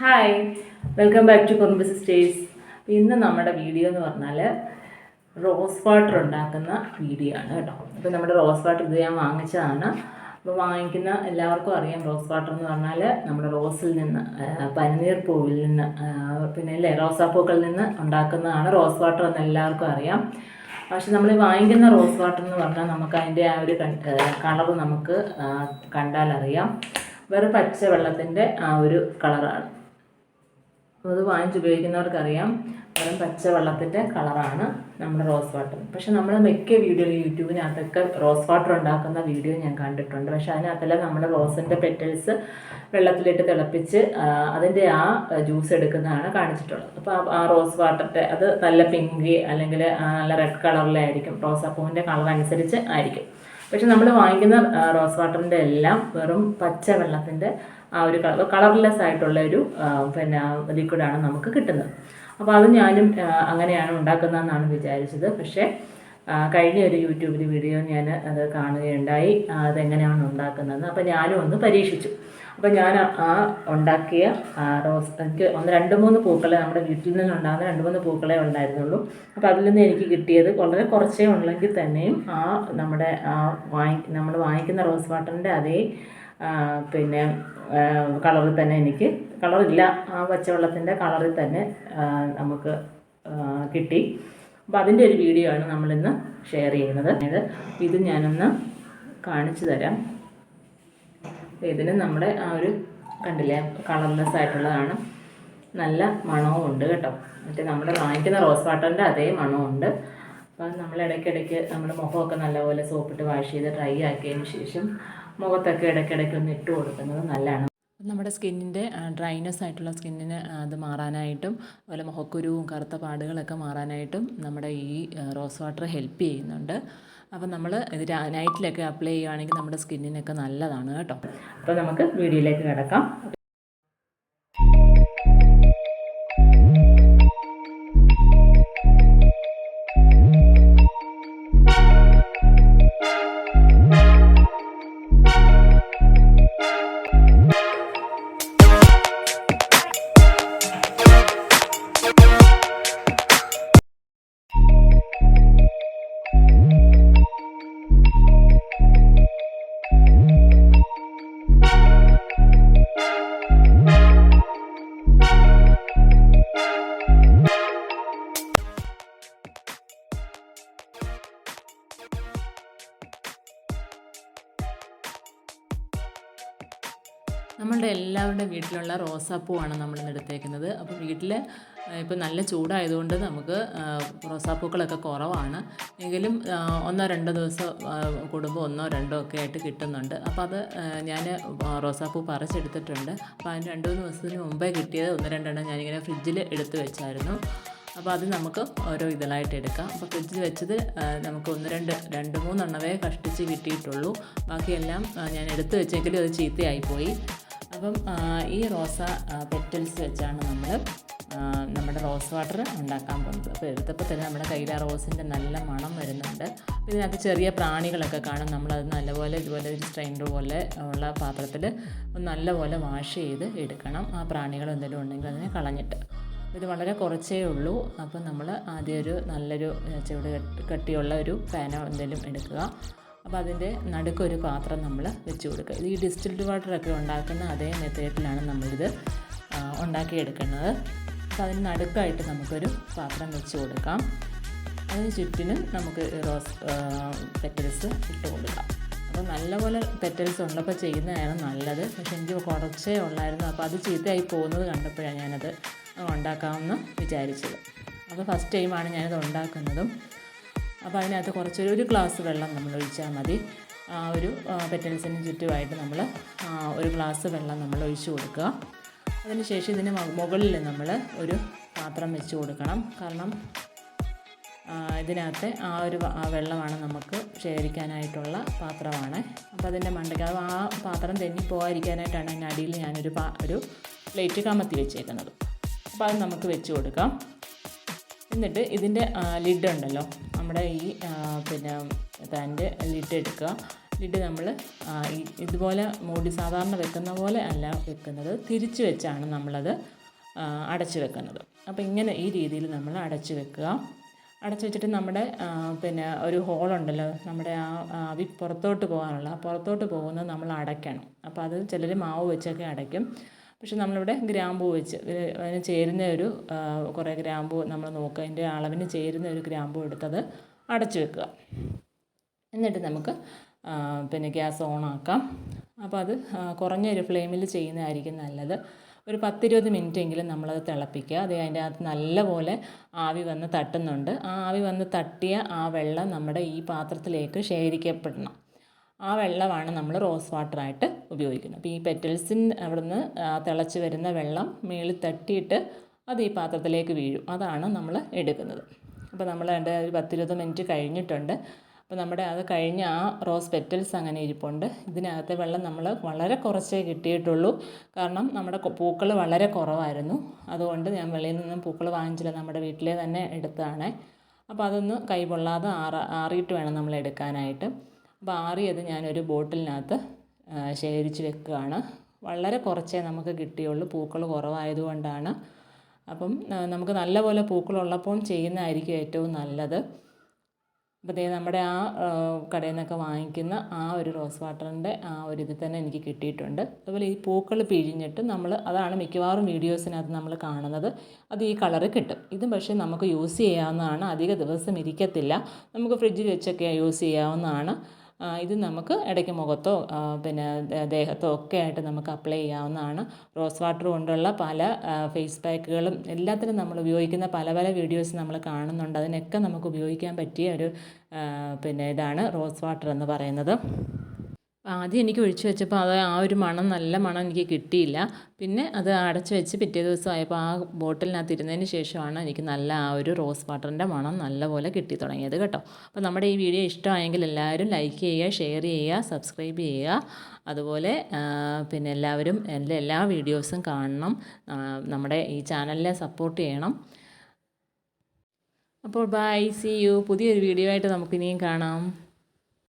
Hi welcome back to Kurumbu sisters ഇന്ന് നമ്മുടെ video എന്ന് പറഞ്ഞാൽ റോസ് വാട്ടർ ഉണ്ടാക്കുന്ന വീഡിയോ ആണ് കേട്ടോ. അപ്പോൾ നമ്മുടെ റോസ് വാട്ടർ ഇത് ഞാൻ വാങ്ങിച്ചതാണ്. അപ്പോൾ വാങ്ങിക്കുന്ന എല്ലാവർക്കും അറിയാം റോസ് വാട്ടർ എന്ന് പറഞ്ഞാൽ നമ്മുടെ റോസിൽ നിന്ന് പനിനീർ പൂവിൽ നിന്ന് പിന്നെ അല്ലേ റോസാപ്പൂക്കളിൽ നിന്ന് ഉണ്ടാക്കുന്നതാണ് റോസ് വാട്ടർ എന്ന് എല്ലാവർക്കും അറിയാം. പക്ഷെ നമ്മൾ വാങ്ങിക്കുന്ന റോസ് വാട്ടർ എന്ന് പറഞ്ഞാൽ നമുക്ക് അതിന്റെ ആ ഒരു കളർ നമുക്ക് കണ്ടാലറിയാം. വെറും പച്ച വെള്ളത്തിന്റെ ആ ഒരു കളറാണ് അപ്പോൾ അത് വാങ്ങിച്ചുപയോഗിക്കുന്നവർക്കറിയാം. വെറും പച്ച വെള്ളത്തിന്റെ കളറാണ് നമ്മുടെ റോസ് വാട്ടർ. പക്ഷെ നമ്മൾ മിക്ക വീഡിയോയിൽ യൂട്യൂബിനകത്തൊക്കെ റോസ് വാട്ടർ ഉണ്ടാക്കുന്ന വീഡിയോ ഞാൻ കണ്ടിട്ടുണ്ട്. പക്ഷെ അതിനകത്തെല്ലാം നമ്മൾ റോസിന്റെ പെറ്റൽസ് വെള്ളത്തിലിട്ട് തിളപ്പിച്ച് അതിന്റെ ആ ജ്യൂസ് എടുക്കുന്നതാണ് കാണിച്ചിട്ടുള്ളത്. അപ്പോൾ ആ റോസ് വാട്ടറിന്റെ അത് നല്ല പിങ്ക് അല്ലെങ്കിൽ നല്ല റെഡ് കളറിലായിരിക്കും. റോസാപ്പൂവിന്റെ കളർ അനുസരിച്ച് ആയിരിക്കും. പക്ഷെ നമ്മൾ വാങ്ങിക്കുന്ന റോസ് വാട്ടറിന്റെ എല്ലാം വെറും പച്ച വെള്ളത്തിന്റെ ആ ഒരു കളർ കളർലെസ് ആയിട്ടുള്ള ഒരു പിന്നെ ലിക്വിഡാണ് നമുക്ക് കിട്ടുന്നത്. അപ്പോൾ അത് ഞാനും അങ്ങനെയാണ് ഉണ്ടാക്കുന്നതെന്നാണ് വിചാരിച്ചത്. പക്ഷേ കഴിഞ്ഞ ഒരു യൂട്യൂബിൽ വീഡിയോ ഞാൻ അത് കാണുകയുണ്ടായി. അതെങ്ങനെയാണ് ഉണ്ടാക്കുന്നതെന്ന് അപ്പോൾ ഞാനും ഒന്ന് പരീക്ഷിച്ചു. അപ്പോൾ ഞാൻ ആ- ഉണ്ടാക്കിയ റോസ് എനിക്ക് ഒന്ന് രണ്ട് മൂന്ന് പൂക്കളെ നമ്മുടെ വീട്ടിൽ നിന്നുണ്ടാകുന്ന രണ്ട് മൂന്ന് പൂക്കളെ ഉണ്ടായിരുന്നുള്ളൂ. അപ്പോൾ അതിൽ നിന്ന് എനിക്ക് കിട്ടിയത് വളരെ കുറച്ചേ ഉള്ളെങ്കിൽ തന്നെയും ആ നമ്മുടെ ആ വാങ്ങി നമ്മൾ വാങ്ങിക്കുന്ന റോസ് വാട്ടറിന്റെ അതേ പിന്നെ കളറിൽ തന്നെ എനിക്ക് കളറില്ല. ആ പച്ചവെള്ളത്തിന്റെ കളറിൽ തന്നെ നമുക്ക് കിട്ടി. അപ്പോൾ അതിന്റെ ഒരു വീഡിയോ ആണ് നമ്മളിന്ന് ഷെയർ ചെയ്യുന്നത്. അതായത് ഇത് ഞാനൊന്ന് കാണിച്ചു തരാം. ഇതിന് നമ്മുടെ ആ ഒരു കണ്ടില്ലേ കളർലെസ് ആയിട്ടുള്ളതാണ്. നല്ല മണവും ഉണ്ട് കേട്ടോ. മറ്റേ നമ്മൾ വാങ്ങിക്കുന്ന റോസ് വാട്ടറിന്റെ അതേ മണവും ഉണ്ട്. അപ്പം നമ്മൾ ഇടയ്ക്കിടയ്ക്ക് നമ്മുടെ മുഖമൊക്കെ നല്ലപോലെ സോപ്പിട്ട് വാഷ് ചെയ്ത് ഡ്രൈ ആക്കിയതിന് ശേഷം മുഖത്തൊക്കെ ഇടയ്ക്കിടയ്ക്ക് ഒന്ന് ഇട്ട് കൊടുക്കുന്നത് നല്ലതാണ്. നമ്മുടെ സ്കിന്നിന്റെ ഡ്രൈനെസ് ആയിട്ടുള്ള സ്കിന്നിന് അത് മാറാനായിട്ടും അതുപോലെ മുഖക്കുരുവും കറുത്ത പാടുകളൊക്കെ മാറാനായിട്ടും നമ്മുടെ ഈ റോസ് വാട്ടർ ഹെൽപ്പ് ചെയ്യുന്നുണ്ട്. അപ്പം നമ്മൾ ഇത് നൈറ്റിലൊക്കെ അപ്ലൈ ചെയ്യുകയാണെങ്കിൽ നമ്മുടെ സ്കിന്നിനൊക്കെ നല്ലതാണ് കേട്ടോ. അപ്പോൾ നമുക്ക് വീഡിയോയിലേക്ക് കിടക്കാം. നമ്മളുടെ എല്ലാവരുടെ വീട്ടിലുള്ള റോസാപ്പൂവാണ് നമ്മളിന്ന് എടുത്തേക്കുന്നത്. അപ്പോൾ വീട്ടിൽ ഇപ്പോൾ നല്ല ചൂടായതുകൊണ്ട് നമുക്ക് റോസാപ്പൂക്കളൊക്കെ കുറവാണ്. എങ്കിലും ഒന്നോ രണ്ടോ ദിവസം കൂടുമ്പോൾ ഒന്നോ രണ്ടോ ഒക്കെ ആയിട്ട് കിട്ടുന്നുണ്ട്. അപ്പോൾ അത് ഞാൻ റോസാപ്പൂ പറിച്ചെടുത്തിട്ടുണ്ട്. അപ്പോൾ അതിന് രണ്ട് മൂന്ന് ദിവസത്തിന് മുമ്പേ കിട്ടിയത് ഒന്ന് രണ്ടെണ്ണം ഞാനിങ്ങനെ ഫ്രിഡ്ജിൽ എടുത്തു വെച്ചായിരുന്നു. അപ്പോൾ അത് നമുക്ക് ഓരോ ഇതിലായിട്ട് എടുക്കാം. അപ്പോൾ ഫ്രിഡ്ജിൽ വെച്ചത് നമുക്ക് ഒന്ന് രണ്ട് രണ്ട് മൂന്നെണ്ണവേ കഷ്ടിച്ച് കിട്ടിയിട്ടുള്ളൂ. ബാക്കിയെല്ലാം ഞാൻ എടുത്തു വെച്ചെങ്കിലും അത് ചീത്തയായിപ്പോയി. അപ്പം ഈ റോസ പെറ്റൽസ് വെച്ചാണ് നമ്മൾ നമ്മുടെ റോസ് വാട്ടർ ഉണ്ടാക്കാൻ പോകുന്നത്. അപ്പോൾ എടുത്തപ്പോൾ തന്നെ നമ്മുടെ കയ്യിൽ ആ റോസിന്റെ നല്ല മണം വരുന്നുണ്ട്. ഇതിനകത്ത് ചെറിയ പ്രാണികളൊക്കെ കാണും. നമ്മളത് നല്ലപോലെ ഇതുപോലെ ഒരു സ്ട്രെയിനർ പോലെ ഉള്ള പാത്രത്തിൽ നല്ലപോലെ വാഷ് ചെയ്ത് എടുക്കണം. ആ പ്രാണികൾ എന്തെങ്കിലും ഉണ്ടെങ്കിൽ അതിനെ കളഞ്ഞിട്ട്. ഇത് വളരെ കുറച്ചേ ഉള്ളൂ. അപ്പോൾ നമ്മൾ ആദ്യം ഒരു നല്ലൊരു ചുവട് കട്ടിയുള്ള ഒരു പാനോ എന്തെങ്കിലും എടുക്കുക. അപ്പോൾ അതിന്റെ നടുക്കൊരു പാത്രം നമ്മൾ വെച്ച് കൊടുക്കുക. ഈ ഡിസ്റ്റിൽഡ് വാട്ടറൊക്കെ ഉണ്ടാക്കുന്ന അതേ മെത്തേഡിലാണ് നമ്മളിത് ഉണ്ടാക്കിയെടുക്കുന്നത്. അപ്പോൾ അതിന് നടുക്കായിട്ട് നമുക്കൊരു പാത്രം വെച്ച് കൊടുക്കാം. അതിന് ചുറ്റിനും നമുക്ക് റോസ് പെറ്റൽസ് ഇട്ട് കൊടുക്കാം. അപ്പോൾ നല്ലപോലെ പെറ്റൽസ് ഉള്ളപ്പോൾ ചെയ്യുന്നതാണ് നല്ലത്. പക്ഷെ എനിക്ക് കുറച്ചേ ഉള്ളായിരുന്നു. അപ്പോൾ അത് ചീത്തയായി പോകുന്നത് കണ്ടപ്പോഴാണ് ഞാനത് ഉണ്ടാക്കാമെന്ന് വിചാരിച്ചത്. അപ്പോൾ ഫസ്റ്റ് ടൈമാണ് ഞാനത് ഉണ്ടാക്കുന്നതും. അപ്പോൾ അതിനകത്ത് കുറച്ചൊരു ഒരു ഗ്ലാസ് വെള്ളം നമ്മൾ ഒഴിച്ചാൽ മതി. ആ ഒരു പെറ്റൽസിന് ചുറ്റുമായിട്ട് നമ്മൾ ഒരു ഗ്ലാസ് വെള്ളം നമ്മൾ ഒഴിച്ച് കൊടുക്കുക. അതിനുശേഷം ഇതിന് മുകളിൽ നമ്മൾ ഒരു പാത്രം വെച്ച് കൊടുക്കണം. കാരണം ഇതിനകത്ത് ആ ഒരു വെള്ളമാണ് നമുക്ക് ശേഖരിക്കാനായിട്ടുള്ള പാത്രമാണ്. അപ്പോൾ അതിന്റെ മണ്ടയ്ക്ക് ആ പാത്രം തെന്നി പോകാതിരിക്കാനായിട്ടാണ് അതിന്റെ അടിയിൽ ഞാനൊരു പാ ഒരു പ്ലേറ്റ് കമത്തി വെച്ചേക്കുന്നത്. അപ്പോൾ അത് നമുക്ക് വെച്ച് കൊടുക്കാം. എന്നിട്ട് ഇതിന്റെ ലിഡ് ഉണ്ടല്ലോ നമ്മുടെ ഈ പിന്നെ പാന്റെ ലിഡ് എടുക്കുക. ലിഡ് നമ്മൾ ഇതുപോലെ മൂടി സാധാരണ വെക്കുന്ന പോലെ അല്ല വെക്കുന്നത്. തിരിച്ച് വെച്ചാണ് നമ്മളത് അടച്ചു വെക്കുന്നത്. അപ്പോൾ ഇങ്ങനെ ഈ രീതിയിൽ നമ്മൾ അടച്ചു വെക്കുക. അടച്ചു വെച്ചിട്ട് നമ്മുടെ പിന്നെ ഒരു ഹോളുണ്ടല്ലോ നമ്മുടെ ആ ആവി പുറത്തോട്ട് പോകാനുള്ള. പുറത്തോട്ട് പോകുന്നത് നമ്മൾ അടയ്ക്കണം. അപ്പോൾ അത് ചിലർ മാവ് വെച്ചൊക്കെ അടയ്ക്കും. പക്ഷെ നമ്മളിവിടെ ഗ്രാമ്പൂ വെച്ച് അതിന് ചേരുന്ന ഒരു കുറേ ഗ്രാമ്പൂ നമ്മൾ നോക്കുക. അതിന്റെ അളവിന് ചേരുന്ന ഒരു ഗ്രാമ്പൂ എടുത്തത് അടച്ചു വെക്കുക. എന്നിട്ട് നമുക്ക് പിന്നെ ഗ്യാസ് ഓണാക്കാം അപ്പോൾ അത് കുറഞ്ഞ ഒരു ഫ്ലെയിമിൽ ചെയ്യുന്നതായിരിക്കും നല്ലത്. ഒരു പത്തിരുപത് മിനിറ്റ് എങ്കിലും നമ്മളത് തിളപ്പിക്കുക. അത് അതിന്റെ അകത്ത് നല്ലപോലെ ആവി വന്ന് തട്ടുന്നുണ്ട്. ആ ആവി വന്ന് തട്ടിയ ആ വെള്ളം നമ്മുടെ ഈ പാത്രത്തിലേക്ക് ശേഖരിക്കപ്പെടണം. ആ വെള്ളമാണ് നമ്മൾ റോസ് വാട്ടറായിട്ട് ഉപയോഗിക്കുന്നത്. അപ്പോൾ ഈ പെറ്റൽസിൻ അവിടുന്ന് തിളച്ച് വരുന്ന വെള്ളം മേളിൽ തട്ടിയിട്ട് അത് ഈ പാത്രത്തിലേക്ക് വീഴും. അതാണ് നമ്മൾ എടുക്കുന്നത്. അപ്പോൾ നമ്മൾ അതിന്റെ ഒരു പത്തിരുപത് മിനിറ്റ് കഴിഞ്ഞിട്ടുണ്ട്. അപ്പോൾ നമ്മുടെ അത് കഴിഞ്ഞ ആ റോസ് പെറ്റൽസ് അങ്ങനെ ഇരിപ്പുണ്ട്. ഇതിനകത്തെ വെള്ളം നമ്മൾ വളരെ കുറച്ചേ കിട്ടിയിട്ടുള്ളൂ. കാരണം നമ്മുടെ പൂക്കൾ വളരെ കുറവായിരുന്നു. അതുകൊണ്ട് ഞാൻ വെളിയിൽ നിന്നും പൂക്കൾ വാങ്ങിച്ചില്ല. നമ്മുടെ വീട്ടിലെ തന്നെ എടുത്തതാണ്. അപ്പോൾ അതൊന്ന് കൈ പൊള്ളാതെ ആറ ആറിയിട്ട് വേണം നമ്മൾ എടുക്കാനായിട്ട്. അപ്പോൾ ആറിയത് ഞാനൊരു ബോട്ടിലിനകത്ത് ശേഖരിച്ച് വെക്കുകയാണ്. വളരെ കുറച്ചേ നമുക്ക് കിട്ടിയുള്ളൂ. പൂക്കൾ കുറവായതുകൊണ്ടാണ്. അപ്പം നമുക്ക് നല്ലപോലെ പൂക്കളുള്ളപ്പോൾ ചെയ്യുന്നതായിരിക്കും ഏറ്റവും നല്ലത്. അപ്പോൾ ദേ നമ്മുടെ ആ കടയിൽ നിന്നൊക്കെ വാങ്ങിക്കുന്ന ആ ഒരു റോസ് വാട്ടറിന്റെ ആ ഒരു ഇത് തന്നെ എനിക്ക് കിട്ടിയിട്ടുണ്ട്. അതുപോലെ ഈ പൂക്കൾ പിഴിഞ്ഞിട്ട് നമ്മൾ അതാണ് മിക്കവാറും വീഡിയോസിനകത്ത് നമ്മൾ കാണുന്നത്. അത് ഈ കളറ് കിട്ടും. ഇതും പക്ഷേ നമുക്ക് യൂസ് ചെയ്യാവുന്നതാണ്. അധിക ദിവസം ഇരിക്കത്തില്ല. നമുക്ക് ഫ്രിഡ്ജിൽ വെച്ചൊക്കെ യൂസ് ചെയ്യാവുന്നതാണ്. ഇത് നമുക്ക് ഇടയ്ക്ക് മുഖത്തോ പിന്നെ ദേഹത്തോ ഒക്കെ ആയിട്ട് നമുക്ക് അപ്ലൈ ചെയ്യാവുന്നതാണ്. റോസ് വാട്ടർ കൊണ്ടുള്ള പല ഫേസ് പാക്കുകളും എല്ലാത്തിനും നമ്മൾ ഉപയോഗിക്കുന്ന പല പല വീഡിയോസ് നമ്മൾ കാണുന്നുണ്ട്. അതിനൊക്കെ നമുക്ക് ഉപയോഗിക്കാൻ പറ്റിയ ഒരു പിന്നെ ഇതാണ് റോസ് വാട്ടർ എന്ന് പറയുന്നത്. ആദ്യം എനിക്ക് ഒഴിച്ചു വെച്ചപ്പോൾ അത് ആ ഒരു മണം നല്ല മണം എനിക്ക് കിട്ടിയില്ല. പിന്നെ അത് അടച്ചു വെച്ച് പിറ്റേ ദിവസമായപ്പോൾ ആ ബോട്ടിലിനകത്ത് ഇരുന്നതിന് ശേഷമാണ് എനിക്ക് നല്ല ആ ഒരു റോസ് വാട്ടറിന്റെ മണം നല്ല പോലെ കിട്ടി തുടങ്ങിയത് കേട്ടോ. അപ്പോൾ നമ്മുടെ ഈ വീഡിയോ ഇഷ്ടമായെങ്കിൽ എല്ലാവരും ലൈക്ക് ചെയ്യുക ഷെയർ ചെയ്യുക സബ്സ്ക്രൈബ് ചെയ്യുക. അതുപോലെ പിന്നെ എല്ലാവരും എന്റെ എല്ലാ വീഡിയോസും കാണണം. നമ്മുടെ ഈ ചാനലിനെ സപ്പോർട്ട് ചെയ്യണം. അപ്പോൾ ബൈ സി യു പുതിയൊരു വീഡിയോ ആയിട്ട് നമുക്കിനിയും കാണാം.